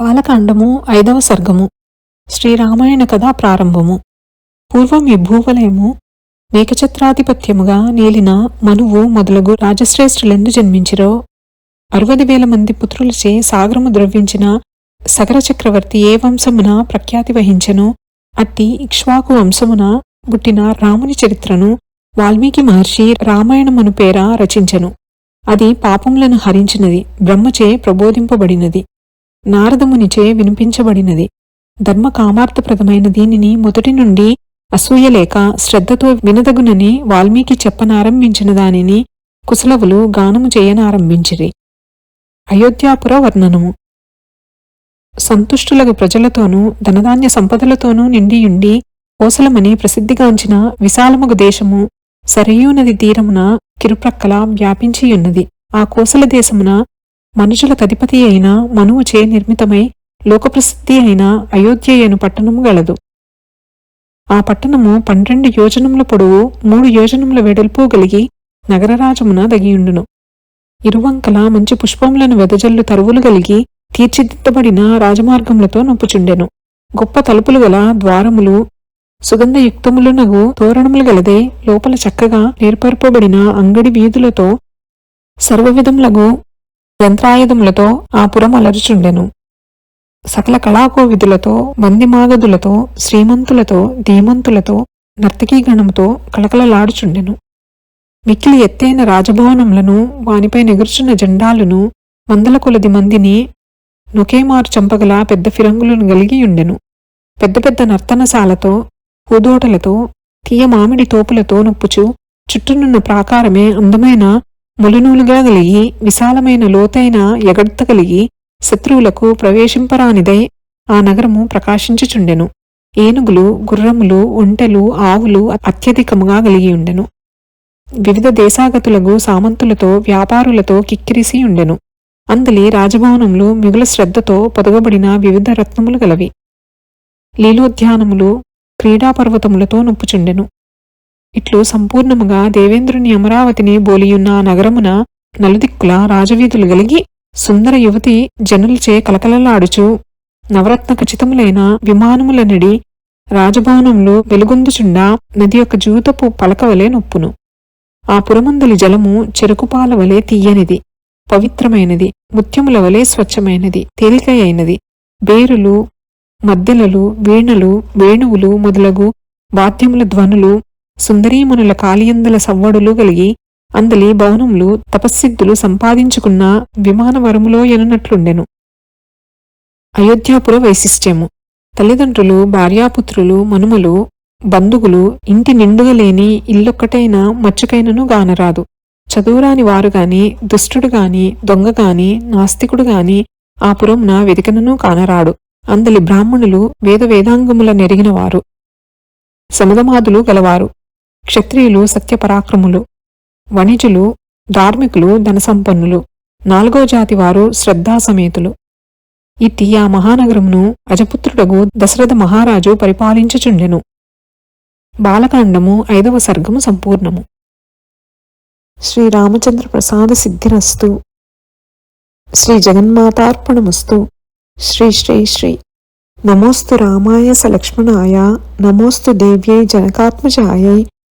పాలకాండము ఐదవ సర్గము. శ్రీరామాయణ కథ ప్రారంభము. పూర్వం ఈ భూవలయము మేకఛత్రాధిపత్యముగా నేలిన మనువు మొదలగు రాజశ్రేష్ఠులెందు జన్మించిరో అరవది వేల మంది పుత్రులచే సాగరము ద్రవ్వించిన సగర చక్రవర్తి ఏ వంశమున ప్రఖ్యాతి వహించెను అట్టి ఇక్ష్వాకు వంశమున పుట్టిన రాముని చరిత్రను వాల్మీకి మహర్షి రామాయణమను పేర రచించెను. అది పాపములను హరించినది బ్రహ్మచే ప్రబోధింపబడినది. నారదమునిచే వినిపించబడినది. ధర్మ కామార్థప్రదమైన దీనిని మొదటి నుండి అసూయలేక శ్రద్ధతో వినదగునని వాల్మీకి చెప్పనారంభించిన దానిని కుశలవులు గానము చేయనారంభించిరి. అయోధ్యాపుర వర్ణనము సంతుష్టులగు ప్రజలతోనూ ధనధాన్య సంపదలతోనూ నిండియుండి కోసలమని ప్రసిద్ధిగాంచిన విశాలముగు దేశము సరయూ నది తీరమున కిరుప్రక్కల వ్యాపించియున్నది. ఆ కోసల దేశమున మనుషుల కధిపతి అయిన మనువుచే నిర్మితమై లోకప్రసిద్ధి అయిన అయోధ్యయను పట్టణము గలదు. ఆ పట్టణము పన్నెండు యోజనముల పొడవు మూడు యోజనముల వెడల్పు కలిగి నగరరాజమున దగియుండును. ఇరువంకల మంచి పుష్పములను వెదజల్లు తరువులు కలిగి తీర్చిదిద్దబడిన రాజమార్గములతో నొప్పుచుండెను. గొప్ప తలుపులు గల ద్వారములు సుగంధయుక్తములునగు తోరణములు గలదే లోపల చక్కగా ఏర్పరపబడిన అంగడి వీధులతో సర్వవిధములగు యంత్రాయుధములతో ఆ పురం అలరుచుండెను సకల కళాకోవిధులతో మందిమాగదులతో శ్రీమంతులతో ధీమంతులతో నర్తకీగణముతో కళకళలాడుచుండెను. మిక్కిలి ఎత్తైన రాజభవనములను వానిపై నెగుర్చున్న జెండాలను వందల కొలది మందిని నొకేమారు చంపగల పెద్ద ఫిరంగులను కలిగియుండెను పెద్ద పెద్ద నర్తనశాలతో పూదోటలతో తీయ మామిడి తోపులతో నొప్పుచు చుట్టూనున్న ప్రాకారమే అందమైన ములునూలుగా కలిగి విశాలమైన లోతైన ఎగడ్త కలిగి శత్రువులకు ప్రవేశింపరానిదై ఆ నగరము ప్రకాశించుచుండెను. ఏనుగులు గుర్రములు ఒంటెలు ఆవులు అత్యధికముగా కలిగి ఉండెను వివిధ దేశాగతులకు సామంతులతో వ్యాపారులతో కిక్కిరిసి ఉండెను అందలి రాజభవనములు మిగుల శ్రద్ధతో పొదగబడిన వివిధ రత్నములు గలవి. లీలోద్యానములు క్రీడాపర్వతములతో నొప్పుచుండెను. ఇట్లు సంపూర్ణముగా దేవేంద్రుని అమరావతిని బోలియున్న నగరమున నలుదిక్కుల రాజవీధులు గలిగి సుందర యువతి జనులచే కలకలలాడుచు నవరత్న ఖచ్చితములైన విమానములనడి రాజభవనంలో వెలుగొందుచుండా నది యొక్క జూతపు పలకవలే నొప్పును. ఆ పురమందలి జలము చెరుకుపాల వలె తీయనిది పవిత్రమైనది ముత్యముల వలె స్వచ్ఛమైనది తేలికయైనది బేరులు మద్దెలలు వీణలు వేణువులు మొదలగు వాద్యముల ధ్వనులు సుందరీమణుల కాలియందుల సవ్వడులు కలిగి అందలి భవనములు తపస్సిద్ధులు సంపాదించుకున్న విమానవరములో ఎనున్నట్లుండెను. అయోధ్యాపుర వైశిష్ట్యము. తల్లిదండ్రులు భార్యాపుత్రులు మనుమలు బంధువులు ఇంటి నిండుగలేని ఇల్లొక్కటైనా మచ్చుకైనను గానరాదు. చదువురాని వారు గాని దుష్టుడు గాని దొంగ గాని నాస్తికుడు గాని ఆ పురంన వెదికనను కానరాడు. అందలి బ్రాహ్మణులు వేద వేదాంగముల నెరిగినవారు. సమదమాదులు గలవారు. క్షత్రియులు సత్యపరాక్రములు. వణిజులు ధార్మికులు ధనసంపన్నులు. నాలుగో జాతి వారు శ్రద్ధాసమేతులు. ఇట్టి ఆ మహానగరమును అజపుత్రుడగు దశరథ మహారాజు పరిపాలించుచుండెను. బాలకాండము ఐదవ సర్గము సంపూర్ణము. శ్రీరామచంద్ర ప్రసాద సిద్ధిరస్తు. శ్రీ జగన్మాతార్పణమస్తు. శ్రీ శ్రీ శ్రీ. నమోస్తు రామాయ సలక్ష్మణాయ. నమోస్తు దేవ్యై జనకాత్మజాయై.